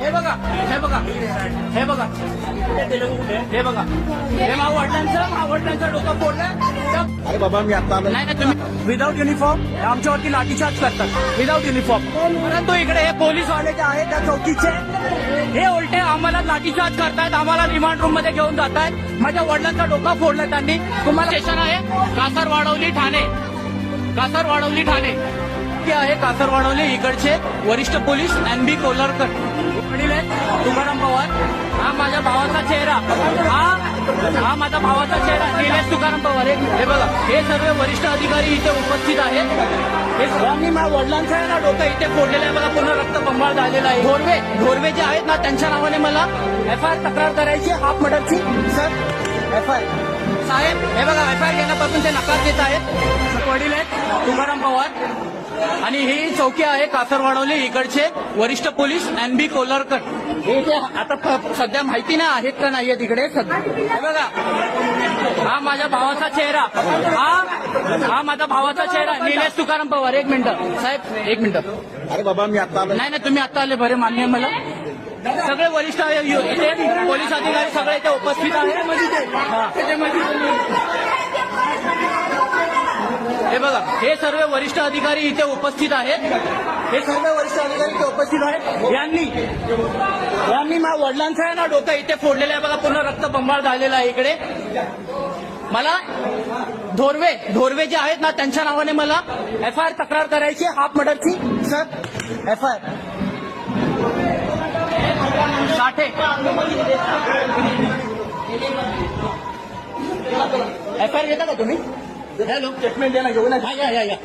हे बघा हे बघा हे बघा. हे बघा. हे मा वडिलांचं मा वडिलांचं डोकं फोडलं. अरे बाबा मी आता नाही नाही तुम्ही विदाऊट युनिफॉर्म आमच्यावरती लाठीचार्ज करतात. विदाऊट युनिफॉर्म परंतु इकडे हे पोलीसवाले जे आहेत त्या चौकीचे हे उलटे आम्हाला लाठीचार्ज करतायत आम्हाला रिमांड रूममध्ये घेऊन जात आहेत माझ्या वडिलांचा डोका फोडला त्यांनी. तुम्हाला स्टेशन आहे. कासार वाढवली ठाणे. कासार वाढवली ठाणे. आरोपी आहे कासार वाढवले इकडचे वरिष्ठ पोलीस एन बी कोलरकर. वडील आहेत तुकाराम पवार. हा माझ्या भावाचा चेहरा. हा हा माझा भावाचा चेहरा. निलेश तुकाराम पवार. हे हे बघा हे सर्व वरिष्ठ अधिकारी इथे उपस्थित आहेत. हे सर्वांनी माझ्या वडिलांचं आहे ना डोकं इथे फोडलेलं आहे. मला पूर्ण रक्त बंबाळ झालेला आहे. धोरवे धोरवे जे आहेत ना त्यांच्या नावाने मला एफ आय आर तक्रार करायची हाफ मर्डरची सर. एफ आय साहेब हे बघा एफ आय आर घेण्यापासून ते नकार देत आहेत. वडील आहेत तुकाराम पवार. आणि ही चौकी आहे कासर वाढवले इकडचे वरिष्ठ पोलीस एन बी कोलरकर. हे जे आता सध्या माहिती नाही आहेत का नाही तिकडे सध्या. हे बघा. हा माझ्या भावाचा चेहरा. हा हा माझा भावाचा चेहरा. निलेश तुकाराम पवार. एक मिनिट. साहेब एक मिनिट. अरे बाबा मी आता नाही नाही तुम्ही आता आले. बरे मान्य मला. सगळे वरिष्ठ पोलीस अधिकारी सगळे इथे उपस्थित आहेत. हे बघा हे सर्व वरिष्ठ अधिकारी इथे उपस्थित आहेत. हे सर्व वरिष्ठ अधिकारी इथे उपस्थित आहेत. यांनी यांनी माझ्या वडिलांचं आहे ना डोकं इथे फोडलेलं आहे. बघा पूर्ण रक्त बंबाळ झालेलं आहे इकडे. मला धोरवे धोरवे जे आहेत ना त्यांच्या नावाने मला एफ आय आर तक्रार करायची हाफ मर्डरची sir. F I Sathe. F I R घेता का तुम्ही? हॅलो स्टेटमेंट द्या ना घेऊन या या या या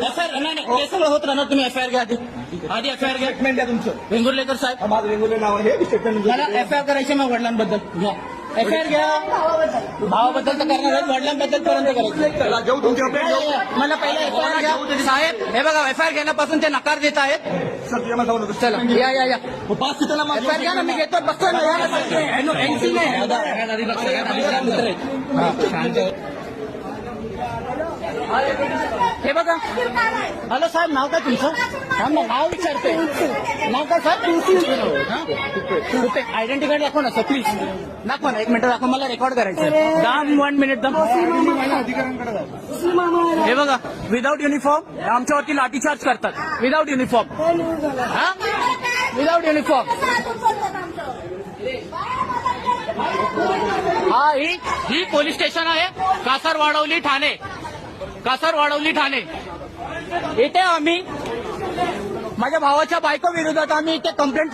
एफ आय नाही हे सगळं होत राहणार तुम्ही एफ आय आर घ्या आधी आधी एफ आय आर घ्या स्टेटमेंट द्या तुमचं वेंगुर्लेकर साहेब हा, माझं वेगवेगळे नाव आहे स्टेटमेंट मला एफ आय आर करायचे मग वडिलांबद्दल घ्या एफ आय आर घ्या भावाबद्दल तर करणार वडिलांबद्दल पर्यंत करायचं घेऊ तुमच्या मला पहिला एफ आय आर घ्या साहेब हे बघा एफ आय आर घेण्यापासून ते नकार देत आहेत चला या या या पाच तिथं ना एफ आय आर घ्या ना मी घेतो बसतोय ना या ना एनसी नाही हे बघा. हॅलो साहेब नाव काय तुमचं? हा नाव विचारते. नाव काय साहेब? तुपे आयडेंटी कार्ड दाखवा ना सर प्लीज दाखवा ना एक मिनिट दाखवा मला रेकॉर्ड करायचं दम वन मिनिट दम. हे बघा विदाऊट युनिफॉर्म आमच्यावरती लाठीचार्ज करतात. विदाऊट युनिफॉर्म हा? विदाऊट युनिफॉर्म हा ही ही पोलीस स्टेशन आहे कासार वाढवली ठाणे. कासार वाढवली ठाणे. इथे आम्ही माझ्या भावाच्या बायको विरोधात आम्ही इथे कंप्लेंट